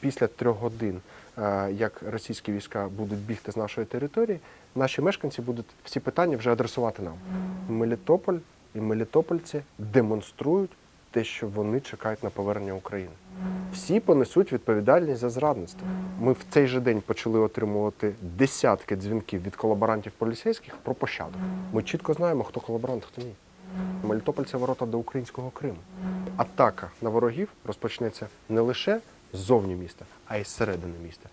після трьох годин, е, як російські війська будуть бігти з нашої території, наші мешканці будуть всі питання вже адресувати нам. Мелітополь і мелітопольці демонструють те, що вони чекають на повернення України. Всі понесуть відповідальність за зрадництво. Ми в цей же день почали отримувати десятки дзвінків від колаборантів поліцейських про пощаду. Ми чітко знаємо, хто колаборант, хто ні. Мелітополь це ворота до українського Криму. Атака на ворогів розпочнеться не лише ззовні міста, а й зсередини міста.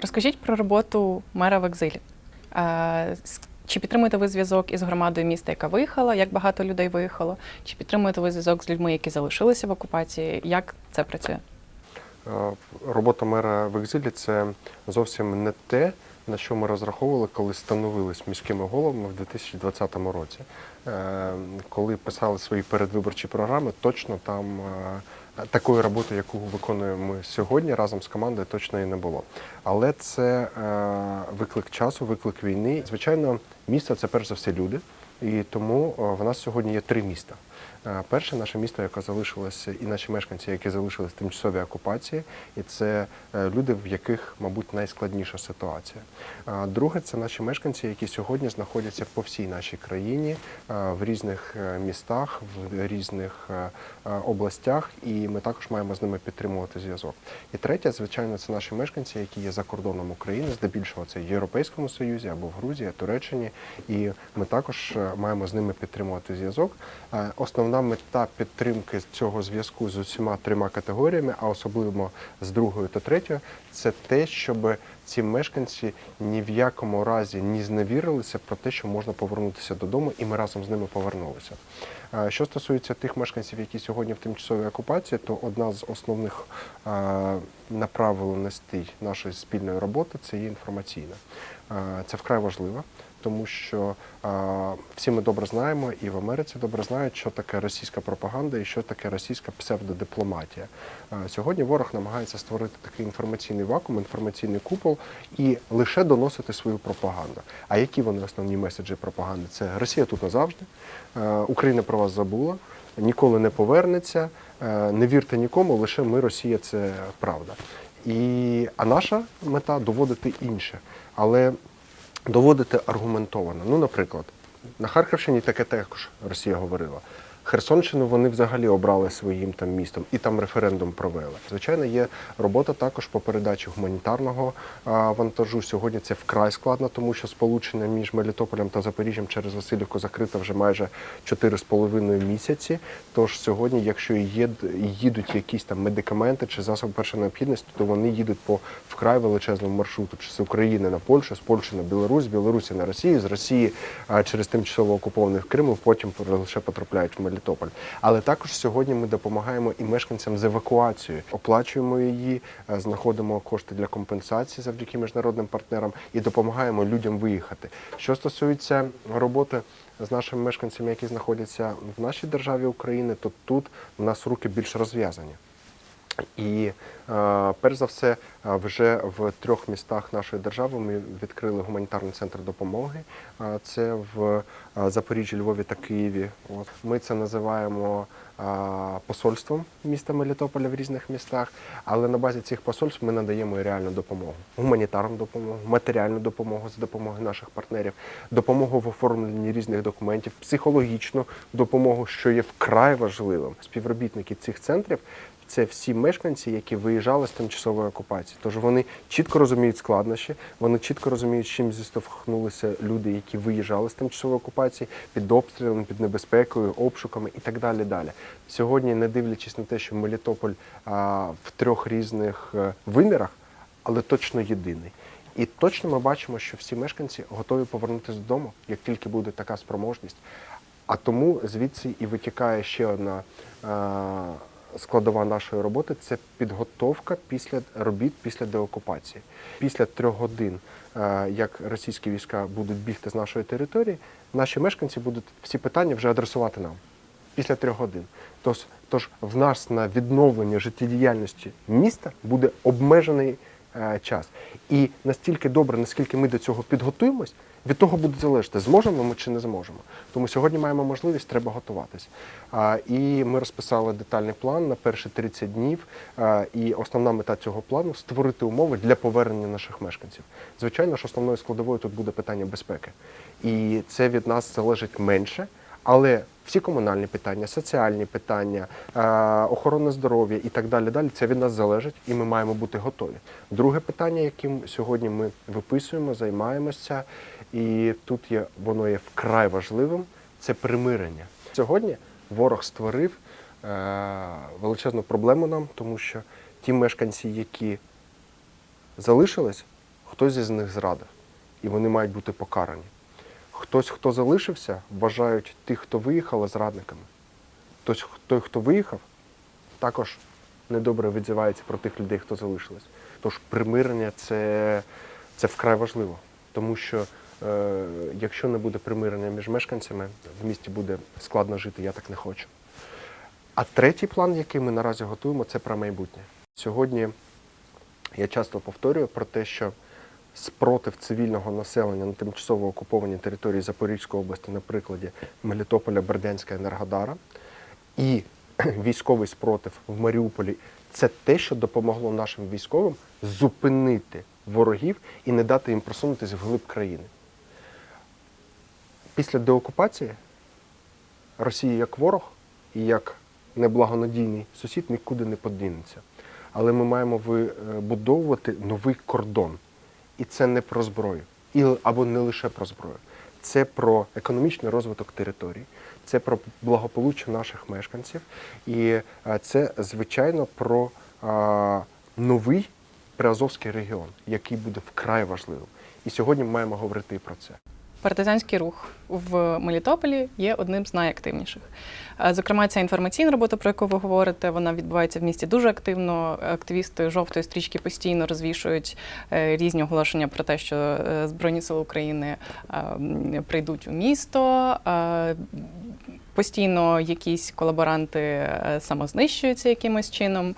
Розкажіть про роботу мера в екзилі. Чи підтримуєте ви зв'язок із громадою міста, яка виїхала? Як багато людей виїхало? Чи підтримуєте ви зв'язок з людьми, які залишилися в окупації? Як це працює? Робота мера в екзилі це зовсім не те, на що ми розраховували, коли становились міськими головами в 2020 році. Е, Коли писали свої передвиборчі програми, точно там е, такої роботи, яку виконуємо ми сьогодні разом з командою, точно і не було. Але це е, виклик часу, виклик війни. Звичайно, місто це перш за все люди. І тому в нас сьогодні є три міста. Перше наше місто, яке залишилося, і наші мешканці, які залишились в тимчасовій окупації, і це е, люди, в яких, мабуть, найскладніша ситуація. Друге, це наші мешканці, які сьогодні знаходяться по всій нашій країні, в різних е, містах, в різних е, областях, і ми також маємо з ними підтримувати зв'язок. І третє, звичайно, це наші мешканці, які є за кордоном України, здебільшого це в Європейському Союзі або в Грузії, Туреччині, і ми також маємо з ними підтримувати зв'язок. Е, Основна мета підтримки цього зв'язку з усіма трьома категоріями, а особливо з другою та третьою, це те, щоб ці мешканці ні в якому разі не зневірилися про те, що можна повернутися додому, і ми разом з ними повернулися. Що стосується тих мешканців, які сьогодні в тимчасовій окупації, то одна з основних направленостей нашої спільної роботи це є інформаційна. Це вкрай важливо, тому що е, всі ми добре знаємо, і в Америці добре знають, що таке російська пропаганда і що таке російська псевдодипломатія. Е, Сьогодні ворог намагається створити такий інформаційний вакуум, інформаційний купол і лише доносити свою пропаганду. А які вони основні меседжі пропаганди? Це Росія тут назавжди, е, Україна про вас забула, ніколи не повернеться, не вірте нікому, лише ми, Росія, це правда. І, а наша мета доводити інше. Але доводити аргументовано. Ну, наприклад, на Харківщині таке також Росія говорила. Херсонщину вони взагалі обрали своїм там містом і там референдум провели. Звичайно, є робота також по передачі гуманітарного а, вантажу. Сьогодні це вкрай складно, тому що сполучення між Мелітополем та Запоріжжям через Васильівку закрите вже майже 4,5 місяці. Тож сьогодні, якщо і їдуть якісь там медикаменти чи засоби першої необхідності, то вони їдуть по вкрай величезному маршруту, чи з України на Польщу, з Польщі на Білорусь, з Білорусі на Росію, з Росії а, через тимчасово окупованих Криму, потім лише потрапляють в Мелітополь. Але також сьогодні ми допомагаємо і мешканцям з евакуацією, оплачуємо її, е, знаходимо кошти для компенсації завдяки міжнародним партнерам і допомагаємо людям виїхати. Що стосується роботи з нашими мешканцями, які знаходяться в нашій державі України, то тут у нас руки більш розв'язані. І е, перш за все, е, вже в трьох містах нашої держави ми відкрили гуманітарний центр допомоги. Е, Це в Запоріжжі, Львові та Києві. Ми це називаємо посольством міста Мелітополя в різних містах. Але на базі цих посольств ми надаємо реальну допомогу: гуманітарну допомогу, матеріальну допомогу за допомогою наших партнерів, допомогу в оформленні різних документів, психологічну допомогу, що є вкрай важливим. Співробітники цих центрів це всі мешканці, які виїжджали з тимчасової окупації. Тож вони чітко розуміють складнощі, вони чітко розуміють, чим зіштовхнулися люди, які виїжджали з тимчасової окупації під обстрілами, під небезпекою, обшуками і так далі. далі. Сьогодні, не дивлячись на те, що Мелітополь а, в трьох різних е, вимірах, але точно єдиний. І точно ми бачимо, що всі мешканці готові повернутися додому, як тільки буде така спроможність. А тому звідси і витікає ще одна е, складова нашої роботи це підготовка після робіт після деокупації. Після трьох годин, е, як російські війська будуть бігти з нашої території, наші мешканці будуть всі питання вже адресувати нам після трьох годин. Тож, тож в нас на відновлення життєдіяльності міста буде обмежений час. І настільки добре, наскільки ми до цього підготуємось, від того буде залежати, зможемо ми чи не зможемо. Тому сьогодні маємо можливість, треба готуватись. І ми розписали детальний план на перші 30 днів. І основна мета цього плану створити умови для повернення наших мешканців. Звичайно ж, основною складовою тут буде питання безпеки. І це від нас залежить менше. Але всі комунальні питання, соціальні питання, е, охорона здоров'я і так далі, далі, це від нас залежить, і ми маємо бути готові. Друге питання, яким сьогодні ми виписуємо, займаємося, і тут є воно є вкрай важливим, це примирення. Сьогодні ворог створив е, величезну проблему нам, тому що ті мешканці, які залишились, хтось із них зрадив, і вони мають бути покарані. Хтось, хто залишився, вважають тих, хто виїхали, зрадниками. Хтось, той, хто виїхав, також недобре відзивається про тих людей, хто залишились. Тож примирення це, це вкрай важливо, тому що е, якщо не буде примирення між мешканцями, в місті буде складно жити, я так не хочу. А третій план, який ми наразі готуємо, це про майбутнє. Сьогодні я часто повторюю про те, що спротив цивільного населення на тимчасово окупованій території Запорізької області, на прикладі Мелітополя, Бердянська, Енергодара, і військовий спротив в Маріуполі це те, що допомогло нашим військовим зупинити ворогів і не дати їм просунутися вглиб країни. Після деокупації Росія як ворог і як неблагонадійний сусід нікуди не подінеться. Але ми маємо вибудовувати новий кордон. І це не про зброю, і, або не лише про зброю. Це про економічний розвиток територій, це про благополуччя наших мешканців, і е, це, звичайно, про а, новий Приазовський регіон, який буде вкрай важливим. І сьогодні ми маємо говорити про це. Партизанський рух в Мелітополі є одним з найактивніших. Е, Зокрема, ця інформаційна робота, про яку ви говорите, вона відбувається в місті дуже активно. Активісти жовтої стрічки постійно розвішують е, різні оголошення про те, що е, Збройні сили України прийдуть у місто. Е, Постійно якісь колаборанти е, самознищуються якимось чином.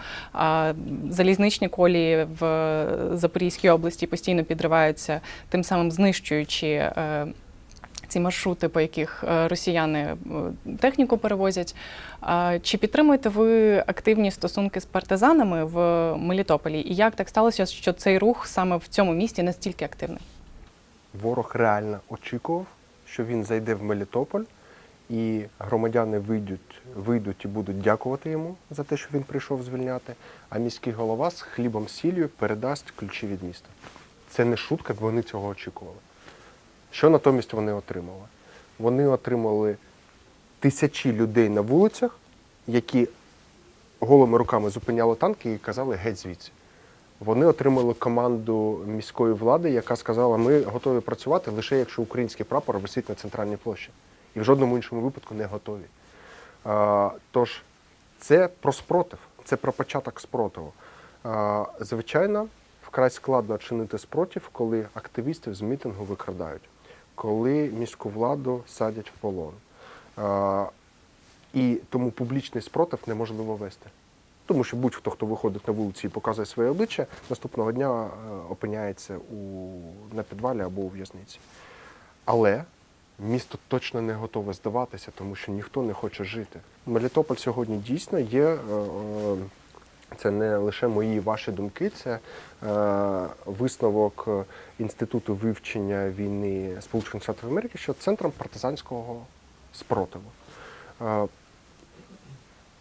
Залізничні колії в Запорізькій області постійно підриваються, тим самим знищуючи е, ці маршрути, по яких е, росіяни е, техніку перевозять. Чи підтримуєте ви активні стосунки з партизанами в Мелітополі? І як так сталося, що цей рух саме в цьому місті настільки активний? Ворог реально очікував, що він зайде в Мелітополь, і громадяни вийдуть, вийдуть і будуть дякувати йому за те, що він прийшов звільняти. А міський голова з хлібом сіллю передасть ключі від міста. Це не шутка, вони цього очікували. Що натомість вони отримали? Вони отримали тисячі людей на вулицях, які голими руками зупиняли танки і казали геть звідси. Вони отримали команду міської влади, яка сказала, ми готові працювати лише якщо український прапор висить на центральній площі. І в жодному іншому випадку не готові. Тож це про спротив, це про початок спротиву. Звичайно, вкрай складно чинити спротив, коли активістів з мітингу викрадають, коли міську владу садять в полон. І тому публічний спротив неможливо вести. Тому що будь-хто, хто виходить на вулиці і показує своє обличчя, наступного дня е, опиняється у, на підвалі або у в'язниці. Але місто точно не готове здаватися, тому що ніхто не хоче жити. Мелітополь сьогодні дійсно є. е, е, Це не лише мої ваші думки, це е, висновок Інституту вивчення війни Сполучених Штатів Америки, що центром партизанського спротиву.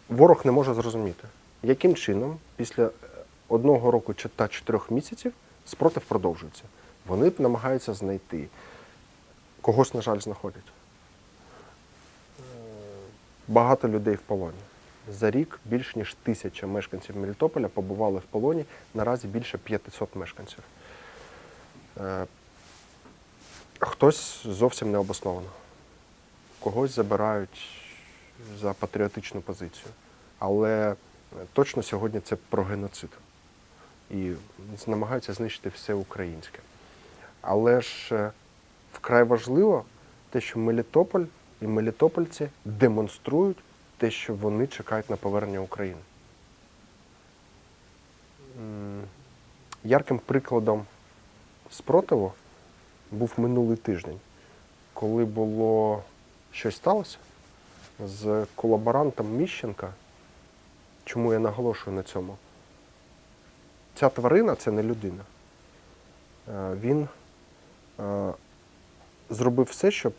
Ворог не може зрозуміти, яким чином після одного року чи та чотирьох місяців спротив продовжується. Вони намагаються знайти. Когось, на жаль, знаходять. Е, Багато людей в полоні. За рік більш ніж тисяча мешканців Мелітополя побували в полоні, наразі більше 500 мешканців. Е, Хтось зовсім не обосновано. Когось забирають за патріотичну позицію. Але точно сьогодні це про геноцид. І намагаються знищити все українське. Але ж е, вкрай важливо те, що Мелітополь і мелітопольці демонструють те, що вони чекають на повернення України. Ярким прикладом спротиву був минулий тиждень, коли було щось сталося з колаборантом Міщенка. Чому я наголошую на цьому? Ця тварина це не людина. Е, Він е, зробив все, щоб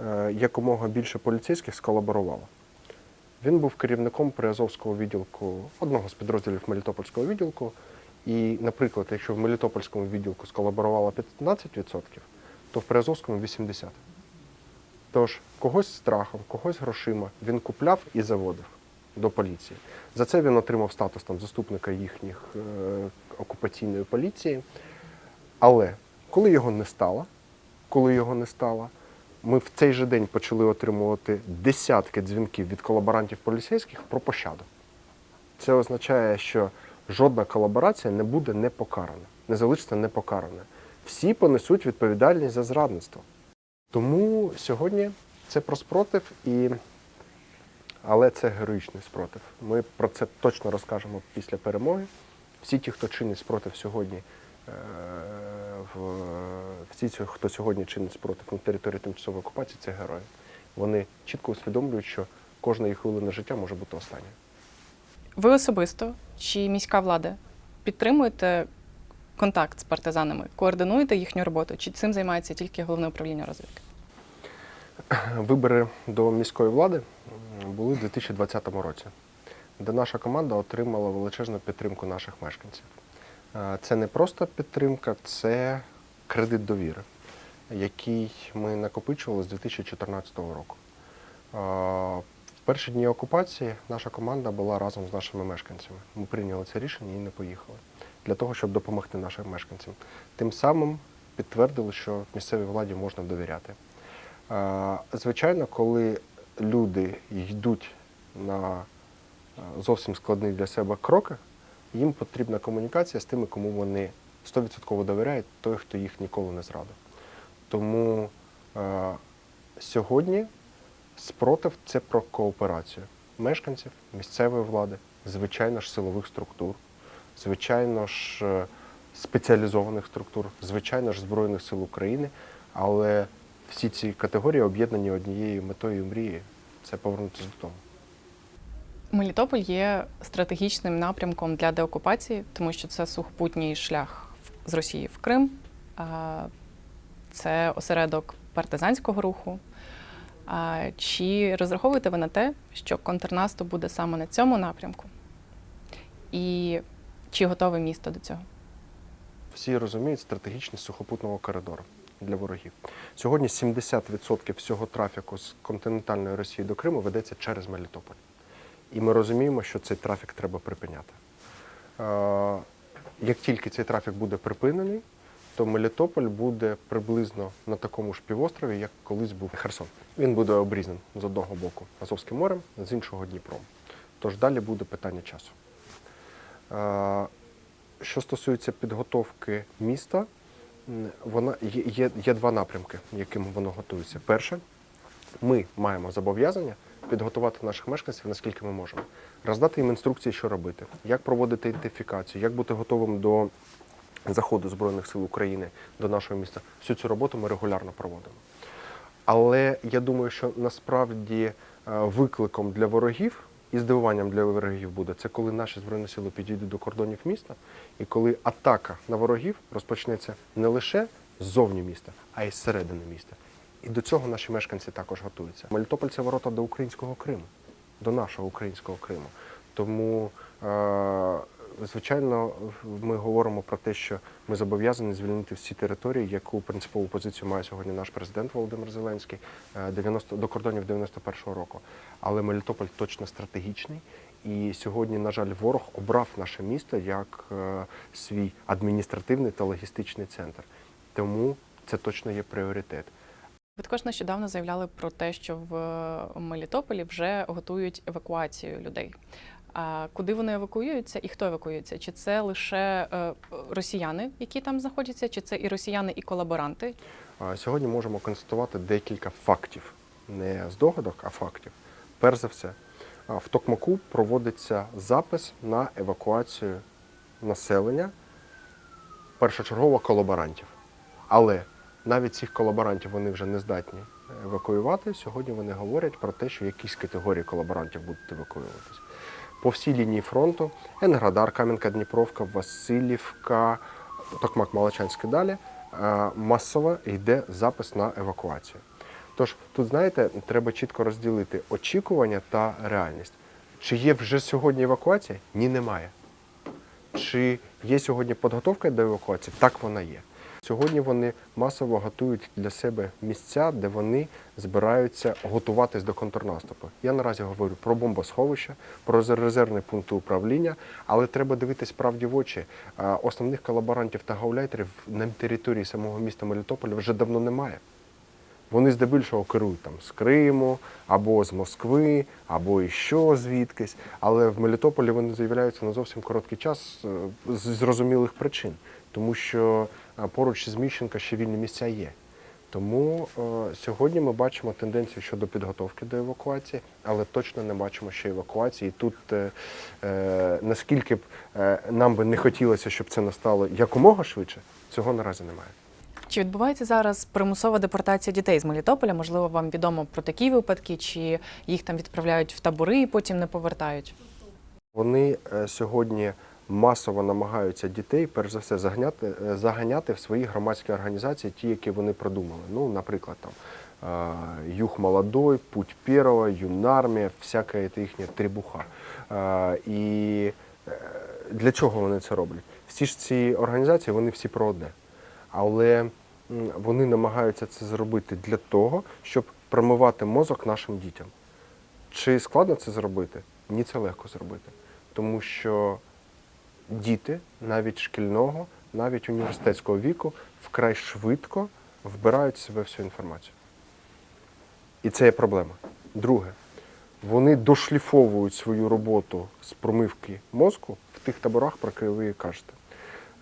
е, якомога більше поліцейських сколаборувало. Він був керівником Приазовського відділку, одного з підрозділів Мелітопольського відділку. І, наприклад, якщо в Мелітопольському відділку сколаборувало 15%, то в Приазовському 80%. Тож когось страхом, когось грошима він купляв і заводив до поліції. За це він отримав статус там, заступника їхніх е, окупаційної поліції. Але коли його не стало, коли його не стало, ми в цей же день почали отримувати десятки дзвінків від колаборантів поліцейських про пощаду. Це означає, що жодна колаборація не буде не покарана, не залишиться непокарана. Всі понесуть відповідальність за зрадництво. Тому сьогодні це про спротив, і... але це героїчний спротив. Ми про це точно розкажемо після перемоги. Всі ті, хто чинить спротив сьогодні. Всі, хто сьогодні чинить спротив на території тимчасової окупації, це герої. Вони чітко усвідомлюють, що кожна їх хвилина життя може бути останньою. Ви особисто чи міська влада підтримуєте контакт з партизанами, координуєте їхню роботу, чи цим займається тільки головне управління розвідки? Вибори до міської влади були у 2020 році, де наша команда отримала величезну підтримку наших мешканців. Е, Це не просто підтримка, це кредит довіри, який ми накопичували з 2014 року. Е, В перші дні окупації наша команда була разом з нашими мешканцями. Ми прийняли це рішення і не поїхали для того, щоб допомогти нашим мешканцям. Тим самим підтвердили, що місцевій владі можна довіряти. Е, Звичайно, коли люди йдуть на зовсім складні для себе кроки, їм потрібна комунікація з тими, кому вони 100% довіряють, той, хто їх ніколи не зрадив. Тому е, сьогодні спротив це про кооперацію мешканців, місцевої влади, звичайно ж силових структур, звичайно ж е, спеціалізованих структур, звичайно ж Збройних сил України, але всі ці категорії об'єднані однією метою і мрією це повернутися додому. Мелітополь є стратегічним напрямком для деокупації, тому що це сухопутній шлях з Росії в Крим, це осередок партизанського руху. Чи розраховуєте ви на те, що контрнаступ буде саме на цьому напрямку? І чи готове місто до цього? Всі розуміють стратегічність сухопутного коридору для ворогів. Сьогодні 70% всього трафіку з континентальної Росії до Криму ведеться через Мелітополь. І ми розуміємо, що цей трафік треба припиняти. Е, Як тільки цей трафік буде припинений, то Мелітополь буде приблизно на такому ж півострові, як колись був Херсон. Він буде обрізаний з одного боку Азовським морем, з іншого Дніпром. Тож далі буде питання часу. Е, Що стосується підготовки міста, вона є, є, є два напрямки, яким воно готується. Перше, ми маємо зобов'язання підготувати наших мешканців наскільки ми можемо, роздати їм інструкції, що робити, як проводити ідентифікацію, як бути готовим до заходу Збройних сил України до нашого міста. Всю цю роботу ми регулярно проводимо. Але я думаю, що насправді е, викликом для ворогів і здивуванням для ворогів буде це коли наші збройні сили підійдуть до кордонів міста, і коли атака на ворогів розпочнеться не лише ззовні міста, а й зсередини міста. І до цього наші мешканці також готуються. Мелітополь це ворота до українського Криму, до нашого українського Криму. Тому, е, звичайно, ми говоримо про те, що ми зобов'язані звільнити всі території, яку принципову позицію має сьогодні наш президент Володимир Зеленський е, 90, до кордонів 91-го року. Але Мелітополь точно стратегічний. І сьогодні, на жаль, ворог обрав наше місто як е, свій адміністративний та логістичний центр. Тому це точно є пріоритет. Ви також нещодавно заявляли про те, що в Мелітополі вже готують евакуацію людей. А куди вони евакуюються і хто евакуюється? Чи це лише е, росіяни, які там знаходяться, чи це і росіяни, і колаборанти? Сьогодні можемо констатувати декілька фактів, не здогадок, а фактів. Перш за все, в Токмаку проводиться запис на евакуацію населення першочергово колаборантів. Але навіть цих колаборантів вони вже не здатні евакуювати. Сьогодні вони говорять про те, що якісь категорії колаборантів будуть евакуюватися. По всій лінії фронту Енградар, Кам'янка, Дніпровка, Васильівка, Токмак, Малачанське далі е, масово йде запис на евакуацію. Тож тут, знаєте, треба чітко розділити очікування та реальність. Чи є вже сьогодні евакуація? Ні, немає. Чи є сьогодні підготовка до евакуації? Так вона є. Сьогодні вони масово готують для себе місця, де вони збираються готуватись до контрнаступу. Я наразі говорю про бомбосховища, про резервні пункти управління, але треба дивитись правді в очі. Основних колаборантів та гауляйтерів на території самого міста Мелітополя вже давно немає. Вони здебільшого керують там з Криму, або з Москви, або іще звідкись. Але в Мелітополі вони з'являються на зовсім короткий час е, з зрозумілих причин, тому що поруч з Міщенка ще вільні місця є. Тому е, сьогодні ми бачимо тенденцію щодо підготовки до евакуації, але точно не бачимо ще евакуації. І тут е, е, наскільки б е, нам би не хотілося, щоб це настало якомога швидше, цього наразі немає. Чи відбувається зараз примусова депортація дітей з Мелітополя? Можливо, вам відомо про такі випадки, чи їх там відправляють в табори і потім не повертають? Вони е, сьогодні масово намагаються дітей, перш за все, заганяти, е, заганяти в свої громадські організації, ті, які вони придумали. Ну, наприклад, там е, Юг Молодой, Путь Первого, Юнармія, всяка це їхня трибуха. Е, І для чого вони це роблять? Всі ж ці організації, вони всі про одне. Але вони намагаються це зробити для того, щоб промивати мозок нашим дітям. Чи складно це зробити? Ні, це легко зробити. Тому що діти, навіть шкільного, навіть університетського віку, вкрай швидко вбирають в себе всю інформацію. І це є проблема. Друге, вони дошліфовують свою роботу з промивки мозку в тих таборах, про які ви кажете.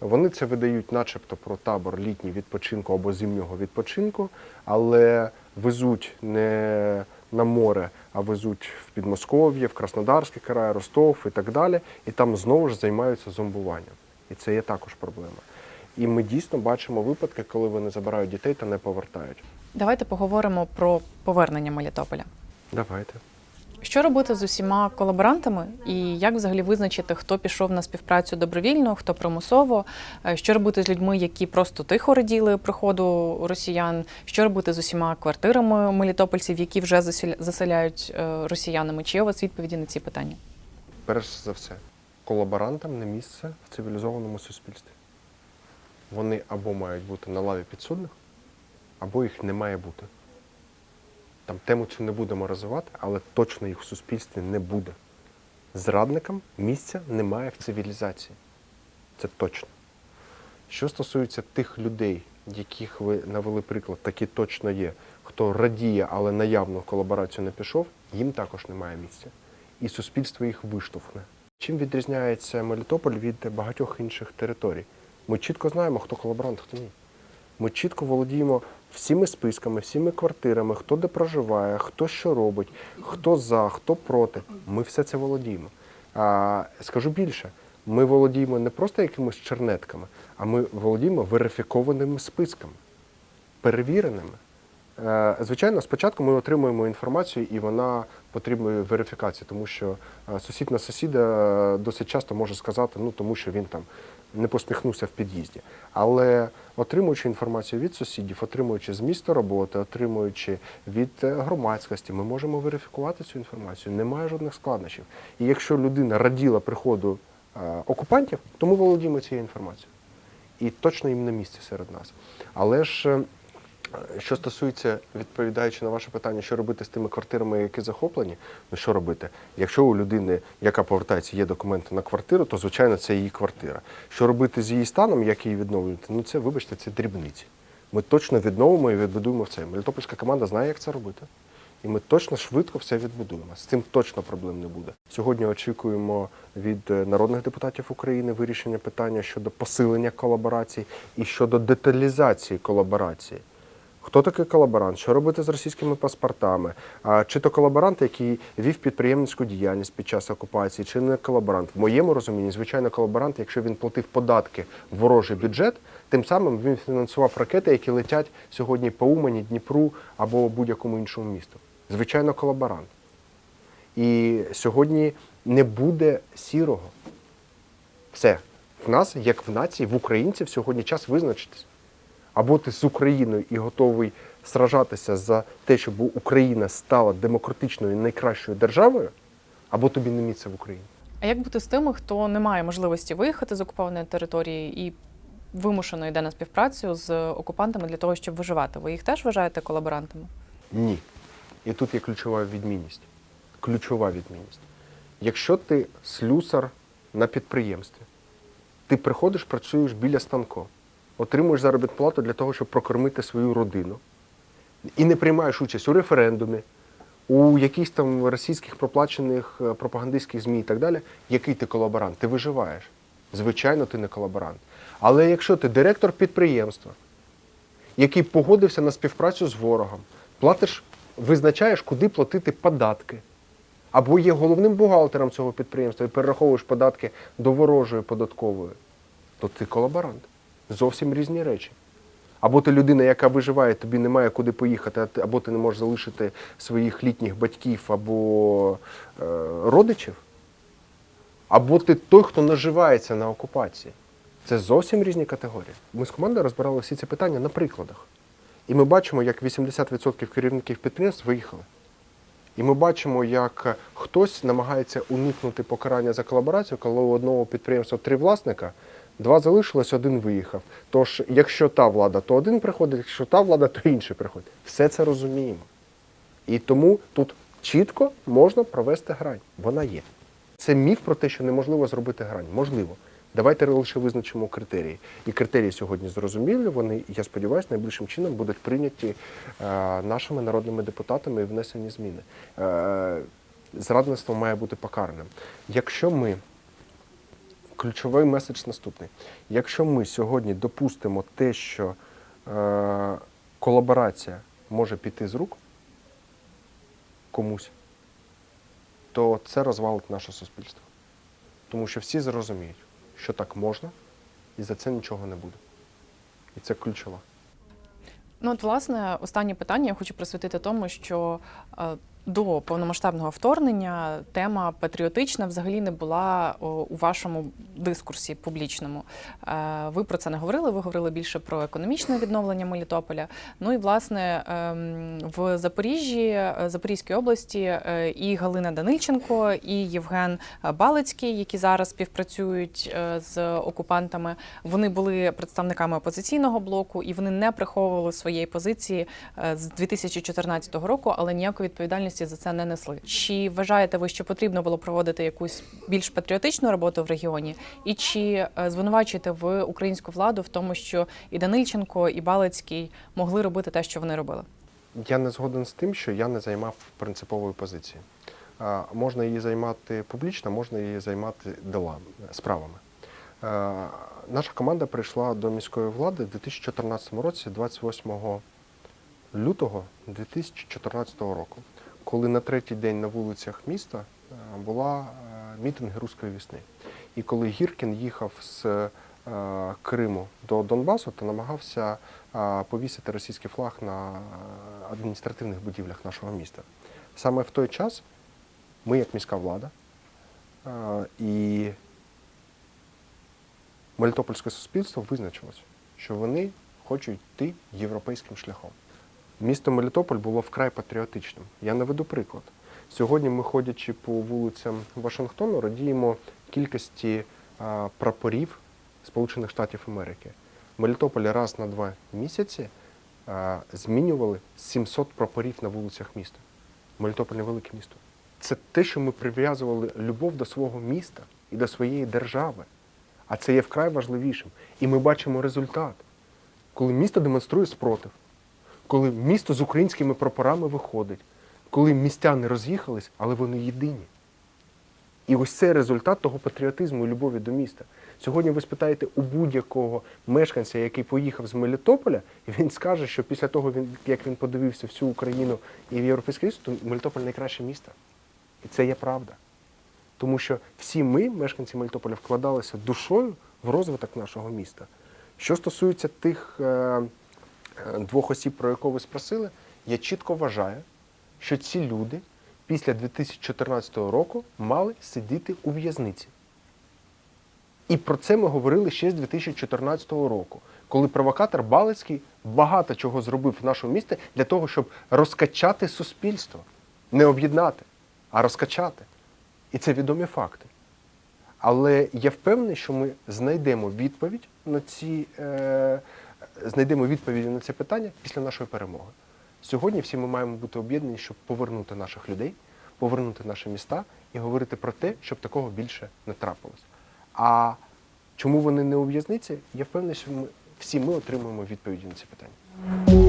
Вони це видають, начебто, про табор літній відпочинку або зимнього відпочинку, але везуть не на море, а везуть в Підмосков'я, в Краснодарський край, Ростов і так далі. І там знову ж займаються зомбуванням. І це є також проблема. І ми дійсно бачимо випадки, коли вони забирають дітей та не повертають. Давайте поговоримо про повернення Мелітополя. Давайте. Що робити з усіма колаборантами, і як взагалі визначити, хто пішов на співпрацю добровільно, хто примусово? Е, Що робити з людьми, які просто тихо раділи приходу росіян? Що робити з усіма квартирами мелітопольців, які вже заселяють е, росіянами? Чи є у вас відповіді на ці питання? Перш за все, колаборантам не місце в цивілізованому суспільстві. Вони або мають бути на лаві підсудних, або їх не має бути. Там тему цю не будемо розвивати, але точно їх в суспільстві не буде. Зрадникам місця немає в цивілізації. Це точно. Що стосується тих людей, яких ви навели приклад, такі точно є, хто радіє, але наявно в колаборацію не пішов, їм також немає місця. І суспільство їх виштовхне. Чим відрізняється Мелітополь від багатьох інших територій? Ми чітко знаємо, хто колаборант, хто ні. Ми чітко володіємо всіми списками, всіми квартирами, хто де проживає, хто що робить, хто за, хто проти. Ми все це володіємо. А, скажу більше, ми володіємо не просто якимись чернетками, а ми володіємо верифікованими списками, перевіреними. Е, Звичайно, спочатку ми отримуємо інформацію, і вона потребує верифікації, тому що е, сусід на сусіда е, досить часто може сказати, ну тому що він там не посміхнувся в під'їзді. Але отримуючи інформацію від сусідів, отримуючи з міста роботи, отримуючи від е, громадськості, ми можемо верифікувати цю інформацію. Немає жодних складнощів. І якщо людина раділа приходу е, окупантів, то ми володіємо цією інформацією. І точно їм на місці серед нас. Але ж е, що стосується, відповідаючи на ваше питання, що робити з тими квартирами, які захоплені, ну що робити? Якщо у людини, яка повертається, є документи на квартиру, то звичайно це її квартира. Що робити з її станом, як її відновлювати? Ну це, вибачте, це дрібниці. Ми точно відновимо і відбудуємо все. Мелітопольська команда знає, як це робити. І ми точно швидко все відбудуємо. З цим точно проблем не буде. Сьогодні очікуємо від е, народних депутатів України вирішення питання щодо посилення колаборацій і щодо деталізації колаборації. Хто такий колаборант? Що робити з російськими паспортами? Чи то колаборант, який вів підприємницьку діяльність під час окупації, чи не колаборант? В моєму розумінні, звичайно, колаборант, якщо він платив податки в ворожий бюджет, тим самим він фінансував ракети, які летять сьогодні по Умані, Дніпру або будь-якому іншому місту. Звичайно, колаборант. І сьогодні не буде сірого. Все. В нас, як в нації, в українців, сьогодні час визначитись. Або ти з Україною і готовий сражатися за те, щоб Україна стала демократичною найкращою державою, або тобі не місце в Україні. А як бути з тими, хто не має можливості виїхати з окупованої території і вимушено йде на співпрацю з окупантами для того, щоб виживати? Ви їх теж вважаєте колаборантами? Ні. І тут є ключова відмінність. Ключова відмінність. Якщо ти слюсар на підприємстві, ти приходиш, працюєш біля станку, отримуєш заробітну плату для того, щоб прокормити свою родину, і не приймаєш участь у референдумі, у якихось там російських проплачених е, пропагандистських ЗМІ і так далі, який ти колаборант? Ти виживаєш. Звичайно, ти не колаборант. Але якщо ти директор підприємства, який погодився на співпрацю з ворогом, платиш, визначаєш, куди платити податки. Або є головним бухгалтером цього підприємства і перераховуєш податки до ворожої податкової, то ти колаборант. Зовсім різні речі. Або ти людина, яка виживає, тобі немає куди поїхати, або ти не можеш залишити своїх літніх батьків або е, родичів, або ти той, хто наживається на окупації. Це зовсім різні категорії. Ми з командою розбирали всі ці питання на прикладах. І ми бачимо, як 80% керівників підприємств виїхали. І ми бачимо, як хтось намагається уникнути покарання за колаборацію, коли у одного підприємства три власника, два залишилось, один виїхав. Тож, якщо та влада, то один приходить, якщо та влада, то інший приходить. Все це розуміємо. І тому тут чітко можна провести грань. Вона є. Це міф про те, що неможливо зробити грань. Можливо. Давайте лише визначимо критерії. І критерії сьогодні зрозумілі. Вони, я сподіваюся, найближчим чином будуть прийняті е, нашими народними депутатами і внесені зміни. Е, зрадництво має бути покараним. Якщо ми ключовий меседж наступний: якщо ми сьогодні допустимо те, що е, колаборація може піти з рук комусь, то це розвалить наше суспільство. Тому що всі зрозуміють, що так можна, і за це нічого не буде. І це ключово. Ну, от, власне, останнє питання я хочу присвятити тому, що е, до повномасштабного вторгнення тема патріотична взагалі не була у вашому дискурсі публічному. Е, Ви про це не говорили. Ви говорили більше про економічне відновлення Мелітополя. Ну і власне ем, в Запоріжжі, е, Запорізькій області е, і Галина Данильченко, і Євген Балицький, які зараз співпрацюють з окупантами, вони були представниками опозиційного блоку, і вони не приховували своєї позиції з 2014 року, але ніякої відповідальності за це не несли. Чи вважаєте ви, що потрібно було проводити якусь більш патріотичну роботу в регіоні? І чи е, звинувачуєте ви українську владу в тому, що і Данильченко, і Балицький могли робити те, що вони робили? Я не згоден з тим, що я не займав принципової позиції. Можна її займати публічно, можна її займати делами, справами. Наша команда прийшла до міської влади в 2014 році, 28 лютого 2014 року, коли на третій день на вулицях міста е, була е, мітинг руської вісни. І коли Гіркін їхав з е, Криму до Донбасу, то намагався повісити російський флаг на адміністративних будівлях нашого міста. Саме в той час ми, як міська влада, і Мелітопольське суспільство визначилось, що вони хочуть йти європейським шляхом. Місто Мелітополь було вкрай патріотичним. Я наведу приклад. Сьогодні ми, ходячи по вулицям Вашингтону, радіємо кількості прапорів Сполучених Штатів Америки. В Мелітополі раз на два місяці змінювали 700 прапорів на вулицях міста. Мелітополь невелике місто. Це те, що ми прив'язували любов до свого міста і до своєї держави. А це є вкрай важливішим. І ми бачимо результат, коли місто демонструє спротив, коли місто з українськими прапорами виходить, коли містяни роз'їхались, але вони єдині. І ось це результат того патріотизму і любові до міста. Сьогодні ви спитаєте у будь-якого мешканця, який поїхав з Мелітополя, і він скаже, що після того, як він подивився всю Україну і в Європейський Союз, то Мелітополь найкраще місто. І це є правда. Тому що всі ми, мешканці Мелітополя, вкладалися душою в розвиток нашого міста. Що стосується тих е, двох осіб, про якого ви спросили, я чітко вважаю, що ці люди після 2014 року мали сидіти у в'язниці. І про це ми говорили ще з 2014 року, коли провокатор Балицький багато чого зробив в нашому місті для того, щоб розкачати суспільство, не об'єднати, а розкачати. І це відомі факти. Але я впевнений, що ми знайдемо відповідь на ці е, знайдемо відповіді на це питання після нашої перемоги. Сьогодні всі ми маємо бути об'єднані, щоб повернути наших людей, повернути наші міста і говорити про те, щоб такого більше не трапилось. А чому вони не у в'язниці? Я впевнений, що ми всі ми отримуємо відповіді на ці питання.